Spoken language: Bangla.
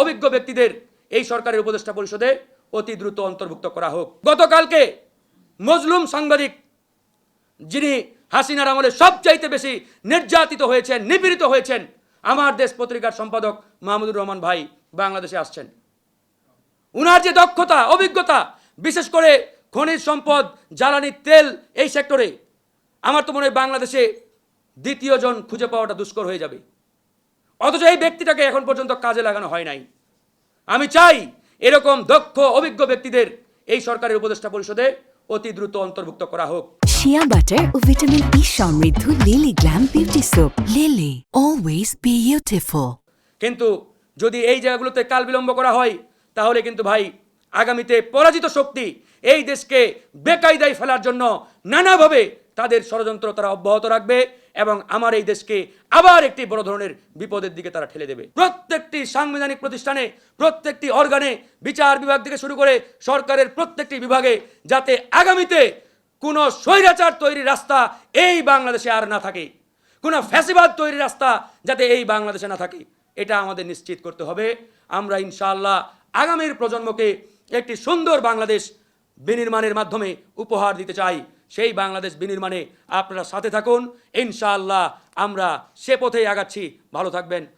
অভিজ্ঞ ব্যক্তিদের এই সরকারের উপদেষ্টা পরিষদে অতি দ্রুত অন্তর্ভুক্ত করা হোক। গতকালকে মজলুম সাংবাদিক যিনি হাসিনার আমলে সবচাইতে বেশি নির্যাতিত হয়েছেন, নিপীড়িত হয়েছেন, আমার দেশ পত্রিকার সম্পাদক মাহমুদুর রহমান ভাই বাংলাদেশে আসছেন। উনার যে দক্ষতা, অভিজ্ঞতা, বিশেষ করে খনিজ সম্পদ, জ্বালানি, তেল এই সেক্টরে, আমার তো মনে হয় বাংলাদেশে দ্বিতীয় জন খুঁজে পাওয়াটা দুষ্কর হয়ে যাবে। অথচ এই ব্যক্তিটাকে এখন পর্যন্ত কাজে লাগানো হয় নাই। আমি চাই এরকম দক্ষ অভিজ্ঞ ব্যক্তিদের এই সরকারের উপদেষ্টা পরিষদে অতি দ্রুত অন্তর্ভুক্ত করা হোক। শিয়া বাটার ও ভিটামিন ই সমৃদ্ধ Lily glam beauty soap Lily always beautiful কিন্তু যদি এই জায়গাগুলোতে কাল বিলম্ব করা হয় তাহলে কিন্তু ভাই আগামীতে পরাজিত শক্তি এই দেশকে বেকায়দায় ফেলার জন্য নানাভাবে তাদের ষড়যন্ত্র তারা অব্যাহত রাখবে এবং আমার এই দেশকে আবার একটি বড় ধরনের বিপদের দিকে তারা ঠেলে দেবে। প্রত্যেকটি সাংবিধানিক প্রতিষ্ঠানে, প্রত্যেকটি অর্গানে বিচার বিভাগ থেকে শুরু করে সরকারের প্রত্যেকটি বিভাগে যাতে আগামীতে কোনো স্বৈরাচার তৈরির রাস্তা এই বাংলাদেশে আর না থাকে, কোনো ফ্যাসিবাদ তৈরির রাস্তা যাতে এই বাংলাদেশে না থাকে, এটা আমাদের নিশ্চিত করতে হবে। আমরা ইনশাআল্লাহ আগামীর প্রজন্মকে একটি সুন্দর বাংলাদেশ বিনির্মাণের মাধ্যমে উপহার দিতে চাই। সেই বাংলাদেশ বিনির্মাণে আপনারা সাথে থাকুন। ইনশাআল্লাহ আমরা সে পথেই আগাচ্ছি। ভালো থাকবেন।